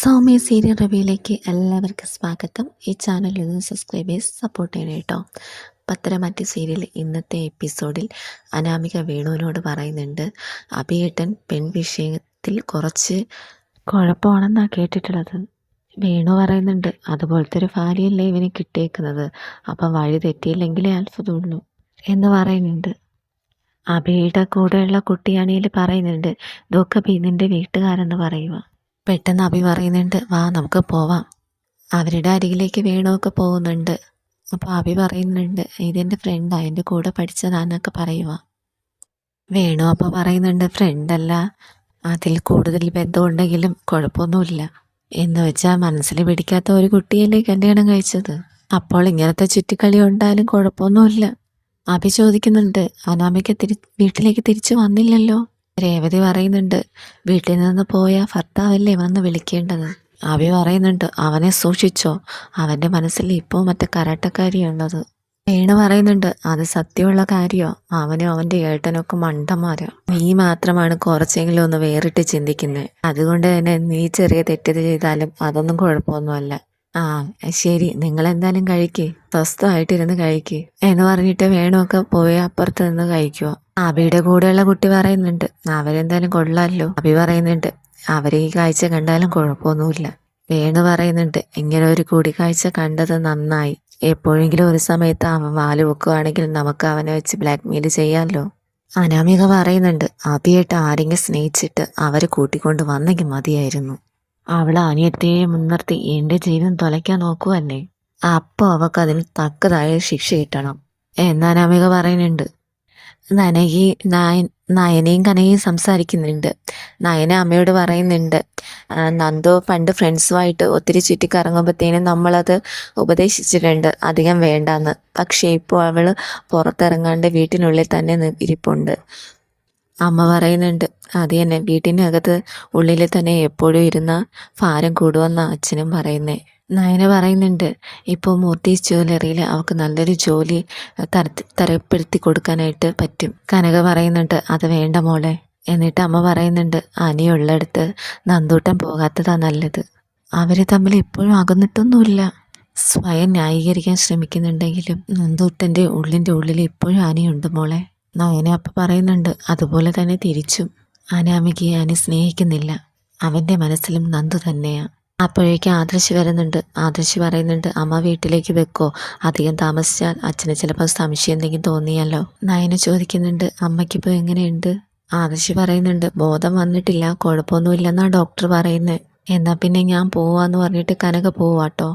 Soumya serial റിവ്യൂയിലേക്ക് എല്ലാവർക്കും സ്വാഗതം. ഈ ചാനലിൽ നിന്ന് സബ്സ്ക്രൈബ് ചെയ്ത് സപ്പോർട്ട് ചെയ്യണം കേട്ടോ. പത്തരമാറ്റി സീരിയൽ ഇന്നത്തെ എപ്പിസോഡിൽ അനാമിക വേണുവിനോട് പറയുന്നുണ്ട്. അഭിയേട്ടൻ പെൺ വിഷയത്തിൽ കുറച്ച് കുഴപ്പമാണെന്നാണ് കേട്ടിട്ടുള്ളത്. വേണു പറയുന്നുണ്ട് അതുപോലത്തെ ഒരു ഭാര്യയല്ലേ ഇവന് കിട്ടിയേക്കുന്നത്? അപ്പം വഴി തെറ്റിയില്ലെങ്കിലേ അത്ഭുതമുള്ളൂ എന്ന് പറയുന്നുണ്ട്. അഭിയുടെ കൂടെയുള്ള കുട്ടിയാണെങ്കിൽ പറയുന്നുണ്ട് ഇതൊക്കെ ബി വീട്ടുകാരെന്ന് പറയുക പെട്ടെന്ന് അഭി പറയുന്നുണ്ട് വാ നമുക്ക് പോവാം. അവരുടെ അരികിലേക്ക് വേണമൊക്കെ പോകുന്നുണ്ട്. അപ്പോൾ അഭി പറയുന്നുണ്ട് ഇതെന്റെ ഫ്രണ്ടാണ് എന്റെ കൂടെ പഠിച്ചതാന്നൊക്കെ പറയുക വേണു അപ്പോൾ പറയുന്നുണ്ട് ഫ്രണ്ടല്ല അതിൽ കൂടുതൽ ബന്ധമുണ്ടെങ്കിലും കുഴപ്പമൊന്നുമില്ല. എന്ന് വെച്ചാൽ മനസ്സിൽ പിടിക്കാത്ത ഒരു കുട്ടിയല്ലേ കല്യാണം കഴിച്ചത്. അപ്പോൾ ഇങ്ങനത്തെ ചുറ്റിക്കളി ഉണ്ടായാലും കുഴപ്പമൊന്നുമില്ല. അഭി ചോദിക്കുന്നുണ്ട് അനാമിക തിരി വീട്ടിലേക്ക് തിരിച്ചു വന്നില്ലല്ലോ? രേവതി പറയുന്നുണ്ട് വീട്ടിൽ നിന്ന് പോയ ഭർത്താവല്ലേ വന്ന് വിളിക്കേണ്ടത്? അഭി പറയുന്നുണ്ട് അവനെ സൂക്ഷിച്ചോ അവന്റെ മനസ്സിൽ ഇപ്പോൾ മറ്റേ കരാട്ടക്കാരിയുള്ളത്. വേണു പറയുന്നുണ്ട് അത് സത്യമുള്ള കാര്യമോ അവനും അവന്റെ ഏട്ടനൊക്കെ മണ്ടന്മാരോ. നീ മാത്രമാണ് കുറച്ചെങ്കിലും ഒന്ന് വേറിട്ട് ചിന്തിക്കുന്നത് അതുകൊണ്ട് തന്നെ നീ ചെറിയ തെറ്റ് ചെയ്താലും അതൊന്നും കുഴപ്പമൊന്നുമല്ല. ആ ശരി നിങ്ങൾ എന്തായാലും കഴിക്കേ. സ്വസ്ഥമായിട്ടിരുന്ന് കഴിക്കേ. എന്ന് പറഞ്ഞിട്ട് വേണമൊക്കെ പോയി അപ്പുറത്ത് നിന്ന് കഴിക്കുവോ. അബിയുടെ കൂടെയുള്ള കുട്ടി പറയുന്നുണ്ട്. അവരെന്തായാലും കൊള്ളാമല്ലോ അബി പറയുന്നുണ്ട് അവർ ഈ കാഴ്ച കണ്ടാലും കുഴപ്പമൊന്നുമില്ല. വേണു പറയുന്നുണ്ട് ഇങ്ങനെ ഒരു കൂടിക്കാഴ്ച കണ്ടത് നന്നായി. എപ്പോഴെങ്കിലും ഒരു സമയത്ത് അവൻ വാൽ വെക്കുകയാണെങ്കിൽ നമുക്ക് അവനെ വെച്ച് ബ്ലാക്ക് മെയിൽ ചെയ്യാമല്ലോ അനാമിക പറയുന്നുണ്ട് അബിയായിട്ട് ആരെങ്കിലും സ്നേഹിച്ചിട്ട് അവരെ കൂട്ടിക്കൊണ്ട് വന്നെങ്കിൽ മതിയായിരുന്നു. അവൾ അനിയത്തെയെ മുൻനിർത്തി എന്റെ ജീവിതം തുലയ്ക്കാൻ നോക്കുവല്ലേ. അപ്പോൾ അവൾക്ക് അതിന് തക്കതായ ശിക്ഷ കിട്ടണം. എന്ന് അനാമിക പറയുന്നുണ്ട് നനകി നായ നയനയും കനകയും സംസാരിക്കുന്നുണ്ട്. നയന അമ്മയോട് പറയുന്നുണ്ട് നന്ദോ പണ്ട് ഫ്രണ്ട്സുമായിട്ട് ഒത്തിരി ചുറ്റിക്കറങ്ങുമ്പോഴത്തേനും നമ്മളത് ഉപദേശിച്ചിട്ടുണ്ട്. അധികം വേണ്ടാന്ന്. പക്ഷേ ഇപ്പോൾ അവൾ പുറത്തിറങ്ങാണ്ട് വീട്ടിനുള്ളിൽ തന്നെ ഇരിപ്പുണ്ട്. അമ്മ പറയുന്നുണ്ട് അത് തന്നെ. വീട്ടിനകത്ത് ഉള്ളിൽ തന്നെ എപ്പോഴും ഇരുന്ന ഭാരം കൂടുമെന്നാണ് അച്ഛനും പറയുന്നേ. നയന പറയുന്നുണ്ട് ഇപ്പോൾ മൂർത്തീസ് ജ്വല്ലറിയിൽ അവൾക്ക് നല്ലൊരു ജോലി തര തരപ്പെടുത്തി കൊടുക്കാനായിട്ട് പറ്റും. കനക പറയുന്നുണ്ട് അത് വേണ്ട മോളെ എന്നിട്ട് അമ്മ പറയുന്നുണ്ട് അനിയുള്ളടുത്ത് നന്ദൂട്ടം പോകാത്തതാണ് നല്ലത്. അവർ തമ്മിൽ എപ്പോഴും അകന്നിട്ടൊന്നുമില്ല. സ്വയം ന്യായീകരിക്കാൻ ശ്രമിക്കുന്നുണ്ടെങ്കിലും നന്ദൂട്ടന്റെ ഉള്ളിന്റെ ഉള്ളിൽ ഇപ്പോഴും അനിയുണ്ട് മോളെ. നയന അപ്പം പറയുന്നുണ്ട് അതുപോലെ തന്നെ തിരിച്ചും. അനാമികയെ അനി സ്നേഹിക്കുന്നില്ല. അവന്റെ മനസ്സിലും നന്ദു തന്നെയാണ് അപ്പോഴേക്കും ആദർശ് വരുന്നുണ്ട്. ആദർശ് പറയുന്നുണ്ട് അമ്മ വീട്ടിലേക്ക് വെക്കോ. അധികം താമസിച്ചാൽ അച്ഛന് ചിലപ്പോൾ സംശയം എന്തെങ്കിലും തോന്നിയാലോ? നയന ചോദിക്കുന്നുണ്ട് അമ്മയ്ക്കിപ്പോൾ എങ്ങനെയുണ്ട്? ആദർശ് പറയുന്നുണ്ട് ബോധം വന്നിട്ടില്ല കുഴപ്പമൊന്നുമില്ലെന്നാണ് ഡോക്ടർ പറയുന്നത് എന്നാൽ പിന്നെ ഞാൻ പോവാന്ന് പറഞ്ഞിട്ട് കനക പോവാട്ടോ?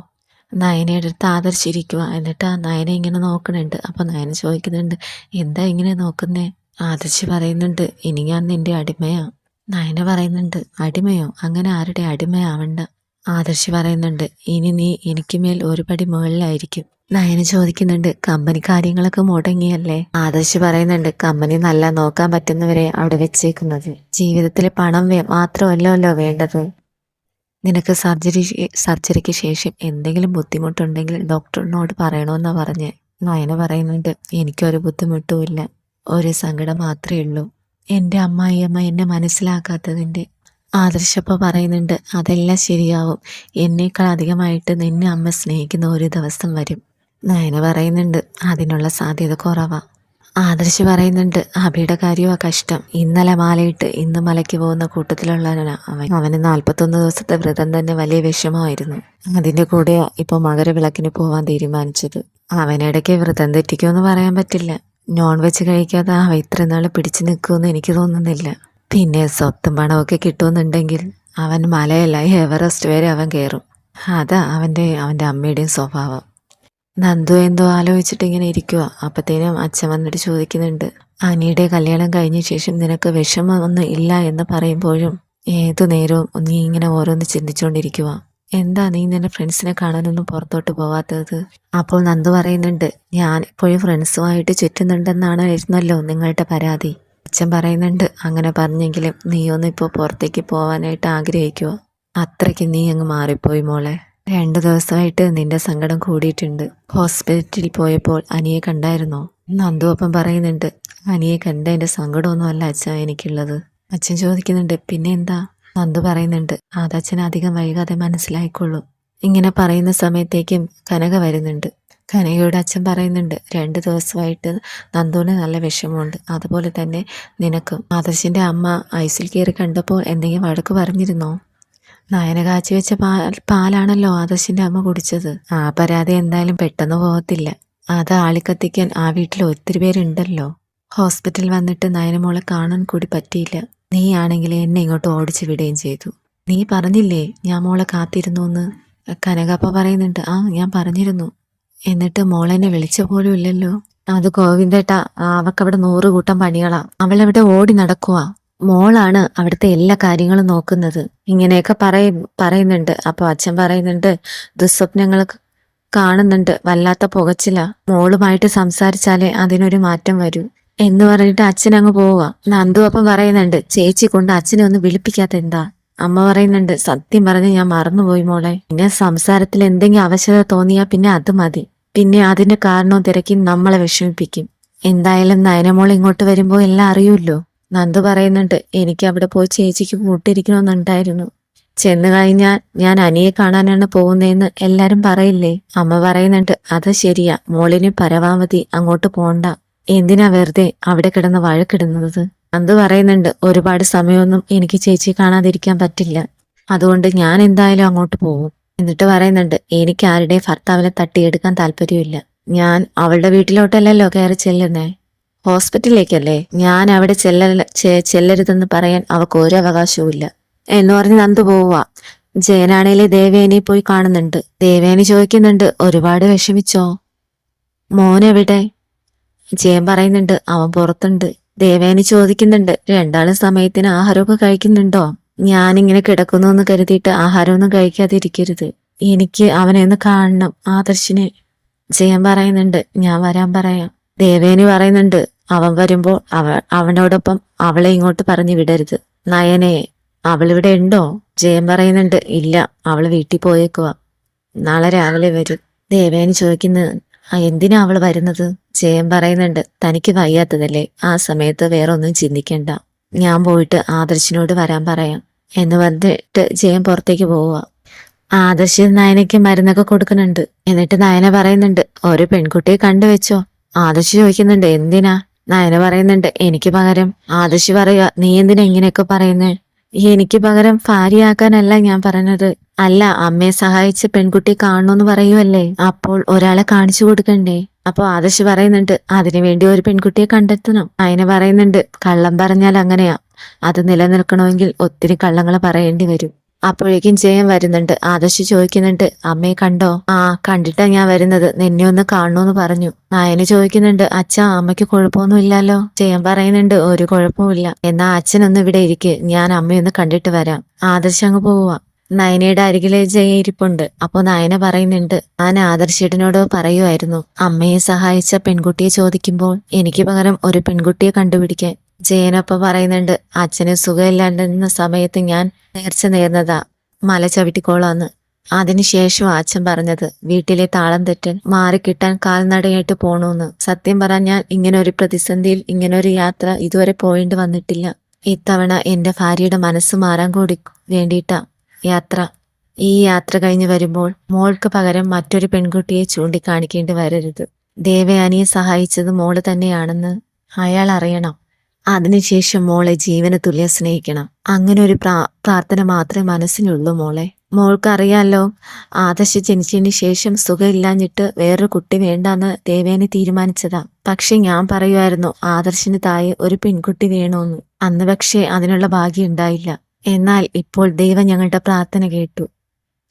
നയനയുടെ അടുത്ത് ആദർശിരിക്കുക എന്നിട്ട് ആ നയന ഇങ്ങനെ നോക്കണുണ്ട് അപ്പോൾ നയന ചോദിക്കുന്നുണ്ട് എന്താ ഇങ്ങനെ നോക്കുന്നേ? ആദർശ് പറയുന്നുണ്ട് ഇനി ഞാൻ നിന്റെ അടിമയാ. നയന പറയുന്നുണ്ട് അടിമയോ? അങ്ങനെ ആരുടെ അടിമയാവണ്ട. ആദർശ് പറയുന്നുണ്ട് ഇനി നീ എനിക്ക് മേൽ ഒരു പടി മുകളിലായിരിക്കും. നയന ചോദിക്കുന്നുണ്ട് കമ്പനി കാര്യങ്ങളൊക്കെ മുടങ്ങിയല്ലേ? ആദർശ് പറയുന്നുണ്ട് കമ്പനി നല്ല നോക്കാൻ പറ്റുന്നവരെ അവിടെ വെച്ചേക്കുന്നത്. ജീവിതത്തിൽ പണം മാത്രമല്ലല്ലോ വേണ്ടത്. നിനക്ക് സർജറി സർജറിക്ക് ശേഷം എന്തെങ്കിലും ബുദ്ധിമുട്ടുണ്ടെങ്കിൽ ഡോക്ടറിനോട് പറയണമെന്നാ പറഞ്ഞ്. നയന പറയുന്നുണ്ട് എനിക്കൊരു ബുദ്ധിമുട്ടുമില്ല ഒരു സങ്കടം മാത്രമേ ഉള്ളൂ. എന്റെ അമ്മായിയമ്മ എന്നെ മനസ്സിലാക്കാത്തതിന്റെ ആദർശപ്പ പറയുന്നുണ്ട് അതെല്ലാം ശരിയാവും. എന്നേക്കാൾ അധികമായിട്ട് നിന്നെ അമ്മ സ്നേഹിക്കുന്ന ഒരു ദിവസം വരും. നയന പറയുന്നുണ്ട് അതിനുള്ള സാധ്യത കുറവാണ് ആദർശ് പറയുന്നുണ്ട് അബിയുടെ കാര്യമാണ് കഷ്ടം. ഇന്നലെ മാലയിട്ട് ഇന്ന് മലയ്ക്ക് പോകുന്ന കൂട്ടത്തിലുള്ളവനാണ് അവൻ. അവന് നാൽപ്പത്തൊന്ന് ദിവസത്തെ വ്രതം തന്നെ വലിയ വിഷമമായിരുന്നു. അതിന്റെ കൂടെ ഇപ്പോൾ മകരവിളക്കിന് പോവാൻ തീരുമാനിച്ചത്. അവനിടയ്ക്ക് വ്രതം തെറ്റിക്കുമെന്ന് പറയാൻ പറ്റില്ല. നോൺ വെജ് കഴിക്കാതെ അവ ഇത്ര നാൾ പിടിച്ചു നിൽക്കുമെന്ന് എനിക്ക് തോന്നുന്നില്ല. പിന്നെ സ്വത്തും പണമൊക്കെ കിട്ടുമെന്നുണ്ടെങ്കിൽ അവൻ മലയല്ല എവറസ്റ്റ് വരെ അവൻ കയറും. അതാ അവന്റെ അവന്റെ അമ്മയുടെയും സ്വഭാവം. നന്ദു എന്തോ ആലോചിച്ചിട്ട് ഇങ്ങനെ ഇരിക്കുക അപ്പത്തേനും അച്ഛൻ വന്നിട്ട് ചോദിക്കുന്നുണ്ട് അനിയുടെ കല്യാണം കഴിഞ്ഞ ശേഷം നിനക്ക് വിഷമമൊന്നും ഇല്ല എന്ന് പറയുമ്പോഴും ഏതു നേരവും നീ ഇങ്ങനെ ഓരോന്ന് ചിന്തിച്ചുകൊണ്ടിരിക്കുക എന്താ നീ നിന്റെ ഫ്രണ്ട്സിനെ കാണാനൊന്നും പുറത്തോട്ട് പോവാത്തത്? അപ്പോൾ നന്ദു പറയുന്നുണ്ട് ഞാൻ ഇപ്പോഴും ഫ്രണ്ട്സുമായിട്ട് ചുറ്റുന്നുണ്ടെന്നാണ് ഇരുന്നല്ലോ നിങ്ങളുടെ പരാതി. അച്ഛൻ പറയുന്നുണ്ട് അങ്ങനെ പറഞ്ഞെങ്കിലും നീ ഒന്നും ഇപ്പോൾ പുറത്തേക്ക് പോവാനായിട്ട് ആഗ്രഹിക്കുമോ അത്രയ്ക്ക് നീ അങ്ങ് മാറിപ്പോയി മോളെ. രണ്ട് ദിവസമായിട്ട് നിന്റെ സങ്കടം കൂടിയിട്ടുണ്ട്. ഹോസ്പിറ്റലിൽ പോയപ്പോൾ അനിയെ കണ്ടായിരുന്നോ? നന്ദു അപ്പം പറയുന്നുണ്ട് അനിയെ കണ്ട എന്റെ സങ്കടമൊന്നുമല്ല അച്ഛൻ എനിക്കുള്ളത്. അച്ഛൻ ചോദിക്കുന്നുണ്ട് പിന്നെ എന്താ? നന്ദു പറയുന്നുണ്ട് അതച്ഛൻ അധികം വൈകാതെ മനസ്സിലായിക്കൊള്ളും. ഇങ്ങനെ പറയുന്ന സമയത്തേക്കും കനക വരുന്നുണ്ട് കനകയുടെ അച്ഛൻ പറയുന്നുണ്ട് രണ്ട് ദിവസമായിട്ട് നന്ദുവിന് നല്ല വിഷമമുണ്ട്. അതുപോലെ തന്നെ നിനക്കും. ആദർശിന്റെ അമ്മ ഐസിൽ കയറി കണ്ടപ്പോൾ എന്തെങ്കിലും വഴക്ക് പറഞ്ഞിരുന്നോ? നയന കാച്ചി വെച്ച പാൽ പാലാണല്ലോ ആദർശിന്റെ അമ്മ കുടിച്ചത്. ആ പരാതി എന്തായാലും പെട്ടെന്ന് പോകത്തില്ല. അത് ആളിക്കത്തിക്കാൻ ആ വീട്ടിൽ ഒത്തിരി പേരുണ്ടല്ലോ. ഹോസ്പിറ്റലിൽ വന്നിട്ട് നയനമോളെ കാണാൻ കൂടി പറ്റിയില്ല. നീ ആണെങ്കിൽ എന്നെ ഇങ്ങോട്ട് ഓടിച്ചു വിടുകയും ചെയ്തു. നീ പറഞ്ഞില്ലേ ഞാൻ മോളെ കാത്തിരുന്നു എന്ന്? കനകപ്പ പറയുന്നുണ്ട് ആ ഞാൻ പറഞ്ഞിരുന്നു. എന്നിട്ട് മോളെന്നെ വിളിച്ച പോലും ഇല്ലല്ലോ. അത് ഗോവിന്ദേട്ടാ അവക്കവിടെ നൂറ് കൂട്ടം പണികളാ. അവളവിടെ ഓടി നടക്കുവാ. മോളാണ് അവിടുത്തെ എല്ലാ കാര്യങ്ങളും നോക്കുന്നത്. ഇങ്ങനെയൊക്കെ പറയ പറയുന്നുണ്ട്. അപ്പൊ അച്ഛൻ പറയുന്നുണ്ട് ദുസ്വപ്നങ്ങൾ കാണുന്നുണ്ട്. വല്ലാത്ത പുകച്ചില. മോളുമായിട്ട് സംസാരിച്ചാലേ അതിനൊരു മാറ്റം വരൂ. എന്ന് പറഞ്ഞിട്ട് അച്ഛൻ അങ്ങ് പോവുക നന്ദു അപ്പം പറയുന്നുണ്ട് ചേച്ചി കൊണ്ട് അച്ഛനെ ഒന്ന് വിളിപ്പിക്കാത്ത എന്താ? അമ്മ പറയുന്നുണ്ട് സത്യം പറഞ്ഞ് ഞാൻ മറന്നുപോയി മോളെ. പിന്നെ സംസാരത്തിൽ എന്തെങ്കിലും അവശത തോന്നിയാ പിന്നെ അത് മതി. പിന്നെ അതിന്റെ കാരണവും തിരക്കി നമ്മളെ വിഷമിപ്പിക്കും. എന്തായാലും നയനമോൾ ഇങ്ങോട്ട് വരുമ്പോൾ എല്ലാം അറിയുമല്ലോ നന്ദു പറയുന്നുണ്ട് എനിക്ക് അവിടെ പോയി ചേച്ചിക്ക് കൂട്ടിരിക്കണമെന്നുണ്ടായിരുന്നു. ചെന്ന് കഴിഞ്ഞാൽ ഞാൻ അനിയെ കാണാനാണ് പോകുന്നതെന്ന് എല്ലാരും പറയില്ലേ? അമ്മ പറയുന്നുണ്ട് അത് ശരിയാ. മോളിന് പരമാവധി അങ്ങോട്ട് പോണ്ട. എന്തിനാ വെറുതെ അവിടെ കിടന്ന് വഴക്കിടുന്നത്? നന്ദു പറയുന്നുണ്ട് ഒരുപാട് സമയമൊന്നും എനിക്ക് ചേച്ചി കാണാതിരിക്കാൻ പറ്റില്ല. അതുകൊണ്ട് ഞാൻ എന്തായാലും അങ്ങോട്ട് പോകും. എന്നിട്ട് പറയുന്നുണ്ട് എനിക്ക് ആരുടെ ഭർത്താവിനെ തട്ടിയെടുക്കാൻ താല്പര്യമില്ല ഞാൻ അവളുടെ വീട്ടിലോട്ടല്ലല്ലോ കയറി ചെല്ലുന്നേ. ഹോസ്പിറ്റലിലേക്കല്ലേ. ഞാൻ അവിടെ ചെല്ല ചെല്ലരുതെന്ന് പറയാൻ അവൾക്ക് ഒരു അവകാശവും ഇല്ല എന്ന് പറഞ്ഞ് നന്ദു പോവുക ജയനാണേലെ ദേവേനെ പോയി കാണുന്നുണ്ട്. ദേവേനി ചോദിക്കുന്നുണ്ട് ഒരുപാട് വിഷമിച്ചോ? മോനെവിടെ? ജയൻ പറയുന്നുണ്ട് അവൻ പുറത്തുണ്ട്. ദേവേനി ചോദിക്കുന്നുണ്ട് രണ്ടാളും സമയത്തിന് ആഹാരമൊക്കെ കഴിക്കുന്നുണ്ടോ? ഞാനിങ്ങനെ കിടക്കുന്നു എന്ന് കരുതിയിട്ട് ആഹാരമൊന്നും കഴിക്കാതിരിക്കരുത്. എനിക്ക് അവനെ ഒന്ന് കാണണം. ആദർശിനെ ചെയ്യാൻ പറയുന്നുണ്ട്. ഞാൻ വരാൻ പറയാം. ദേവേനി പറയുന്നുണ്ട്. അവൻ വരുമ്പോൾ അവ അവനോടൊപ്പം അവളെ ഇങ്ങോട്ട് പറഞ്ഞു വിടരുത്. നയനെ അവളിവിടെ ഉണ്ടോ? ജയൻ പറയുന്നുണ്ട്. ഇല്ല അവൾ വീട്ടിൽ പോയേക്കുക നാളെ രാവിലെ വരും. ദേവേനി ചോദിക്കുന്നത് എന്തിനാ അവൾ വരുന്നത്? ജയൻ പറയുന്നുണ്ട് തനിക്ക് വയ്യാത്തതല്ലേ. ആ സമയത്ത് വേറെ ഒന്നും ചിന്തിക്കണ്ട. ഞാൻ പോയിട്ട് ആദർശിനോട് വരാൻ പറയാം എന്ന് പറഞ്ഞിട്ട് ജയൻ പുറത്തേക്ക് പോവുക. ആദർശ് നയനയ്ക്ക് മരുന്നൊക്കെ കൊടുക്കുന്നുണ്ട്. എന്നിട്ട് നയന പറയുന്നുണ്ട് ഒരു പെൺകുട്ടിയെ കണ്ടുവെച്ചോ? ആദർശ് ചോദിക്കുന്നുണ്ട് എന്തിനാ? നയന പറയുന്നുണ്ട് എനിക്ക് പകരം ആദർശ് പറയുക നീ എന്തിനാ ഇങ്ങനെയൊക്കെ പറയുന്നേ? എനിക്ക് പകരം ഭാര്യയാക്കാനല്ല ഞാൻ പറഞ്ഞത്. അല്ല അമ്മയെ സഹായിച്ച് പെൺകുട്ടി കാണണമെന്ന് പറയുമല്ലേ അപ്പോൾ ഒരാളെ കാണിച്ചു കൊടുക്കണ്ടേ? അപ്പൊ ആദർശ് പറയുന്നുണ്ട് അതിനു വേണ്ടി ഒരു പെൺകുട്ടിയെ കണ്ടെത്തണം. അയന പറയുന്നുണ്ട് കള്ളം പറഞ്ഞാൽ അങ്ങനെയാ. അത് നിലനിൽക്കണമെങ്കിൽ ഒത്തിരി കള്ളങ്ങൾ പറയേണ്ടി വരും. അപ്പോഴേക്കും ജയൻ വരുന്നുണ്ട്. ആദർശ് ചോദിക്കുന്നുണ്ട് അമ്മയെ കണ്ടോ? ആ കണ്ടിട്ടാ ഞാൻ വരുന്നത്. നിന്നെ ഒന്ന് കാണണോന്ന് പറഞ്ഞു. നായന് ചോദിക്കുന്നുണ്ട് അച്ഛ അമ്മയ്ക്ക് കുഴപ്പമൊന്നും ഇല്ലല്ലോ ജയൻ പറയുന്നുണ്ട് ഒരു കുഴപ്പമില്ല എന്നാ അച്ഛനൊന്ന് ഇവിടെ ഇരിക്കെ. ഞാൻ അമ്മയൊന്ന് കണ്ടിട്ട് വരാം. ആദർശ് അങ്ങ് പോവുക നയനയുടെ അരികിലെ ജയ ഇരിപ്പുണ്ട്. അപ്പൊ നയന പറയുന്നുണ്ട് ഞാൻ ആദർശേട്ടനോട് പറയുമായിരുന്നു അമ്മയെ സഹായിച്ച പെൺകുട്ടിയെ ചോദിക്കുമ്പോൾ എനിക്ക് പകരം ഒരു പെൺകുട്ടിയെ കണ്ടുപിടിക്കാൻ. ജയനപ്പ പറയുന്നുണ്ട് അച്ഛന് സുഖമില്ലാണ്ടിരുന്ന സമയത്ത് ഞാൻ നേർച്ച നേർന്നതാ മല ചവിട്ടിക്കോളാന്ന്. അതിനുശേഷം അച്ഛൻ പറഞ്ഞത് വീട്ടിലെ താളം തെറ്റൻ മാറിക്കിട്ടാൻ കാൽനടയായിട്ട് പോണോന്ന്. സത്യം പറഞ്ഞാൽ ഇങ്ങനെ ഒരു പ്രതിസന്ധിയിൽ ഇങ്ങനെ ഒരു യാത്ര ഇതുവരെ പോയിട്ട് വന്നിട്ടില്ല. ഇത്തവണ എന്റെ ഭാര്യയുടെ മനസ്സ് മാറാൻ കൂടി വേണ്ടിയിട്ടാ. യാത്ര. ഈ യാത്ര കഴിഞ്ഞ് വരുമ്പോൾ മോൾക്ക് പകരം മറ്റൊരു പെൺകുട്ടിയെ ചൂണ്ടിക്കാണിക്കേണ്ടി വരരുത്. ദേവയാനിയെ സഹായിച്ചത് മോൾ തന്നെയാണെന്ന് അയാൾ അറിയണം. അതിനുശേഷം മോളെ ജീവന തുല്യം സ്നേഹിക്കണം. അങ്ങനെ ഒരു പ്രാ പ്രാർത്ഥന മാത്രമേ മനസ്സിനുള്ളൂ മോളെ. മോൾക്ക് അറിയാലോ ആദർശ് ജനിച്ചതിന് ശേഷം സുഖമില്ലാഞ്ഞിട്ട് വേറൊരു കുട്ടി വേണ്ടാന്ന് ദേവേനെ തീരുമാനിച്ചതാ. പക്ഷെ ഞാൻ പറയുമായിരുന്നു ആദർശിന് താഴെ ഒരു പെൺകുട്ടി വേണോന്ന്. അന്ന് പക്ഷേ അതിനുള്ള ഭാഗ്യം ഉണ്ടായില്ല. എന്നാൽ ഇപ്പോൾ ദൈവം ഞങ്ങളുടെ പ്രാർത്ഥന കേട്ടു.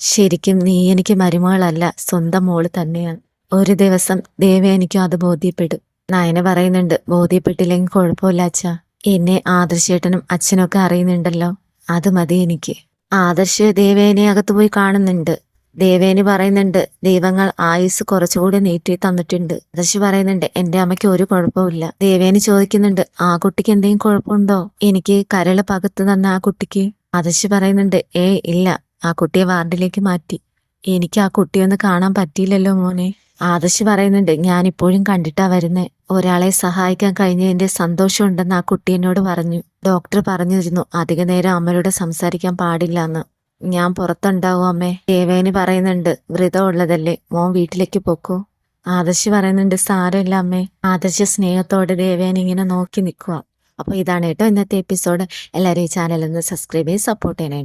ശരിക്കും നീ എനിക്ക് മരുമകളല്ല സ്വന്തം മോൾ തന്നെയാണ്. ഒരു ദിവസം ദേവ എനിക്കും അത് ബോധ്യപ്പെടും നയന പറയുന്നുണ്ട് ബോധ്യപ്പെട്ടില്ലെങ്കിൽ കുഴപ്പമില്ല അച്ഛ. എന്നെ ആദർശേട്ടനും അച്ഛനൊക്കെ അറിയുന്നുണ്ടല്ലോ അത് മതി എനിക്ക്. ആദർശ ദേവേനെ അകത്തു പോയി കാണുന്നുണ്ട്. ദേവേനി പറയുന്നുണ്ട് ദൈവങ്ങൾ ആയുസ് കുറച്ചുകൂടി നീട്ടി തന്നിട്ടുണ്ട്. ദശി പറയുന്നുണ്ട് എന്റെ അമ്മയ്ക്ക് ഒരു കുഴപ്പമില്ല ദേവേനി ചോദിക്കുന്നുണ്ട് ആ കുട്ടിക്ക് എന്തെങ്കിലും കുഴപ്പമുണ്ടോ? എനിക്ക് കരൾ പകത്ത് തന്ന ആ കുട്ടിക്ക്? അദശി പറയുന്നുണ്ട് ഏ ഇല്ല ആ കുട്ടിയെ വാർഡിലേക്ക് മാറ്റി. എനിക്ക് ആ കുട്ടിയൊന്ന് കാണാൻ പറ്റിയില്ലല്ലോ മോനെ. ആദശ് പറയുന്നുണ്ട് ഞാൻ ഇപ്പോഴും കണ്ടിട്ടാ വരുന്നേ. ഒരാളെ സഹായിക്കാൻ കഴിഞ്ഞതിന്റെ സന്തോഷമുണ്ടെന്ന് ആ കുട്ടി പറഞ്ഞു. ഡോക്ടർ പറഞ്ഞിരുന്നു അധിക നേരം അമ്മയോട് സംസാരിക്കാൻ പാടില്ല എന്ന് ഞാൻ പുറത്തുണ്ടാവും അമ്മേ. ദേവേന് പറയുന്നുണ്ട് വ്രതം ഉള്ളതല്ലേ മോൻ വീട്ടിലേക്ക് പൊക്കോ. ആദർശി പറയുന്നുണ്ട് സാരമില്ല അമ്മേ. ആദർശ സ്നേഹത്തോടെ ദേവേനി ഇങ്ങനെ നോക്കി നിൽക്കുക അപ്പൊ ഇതാണ് കേട്ടോ ഇന്നത്തെ എപ്പിസോഡ് എല്ലാവരും ഈ ഒന്ന് സബ്സ്ക്രൈബ് ചെയ്ത് സപ്പോർട്ട് ചെയ്യണേ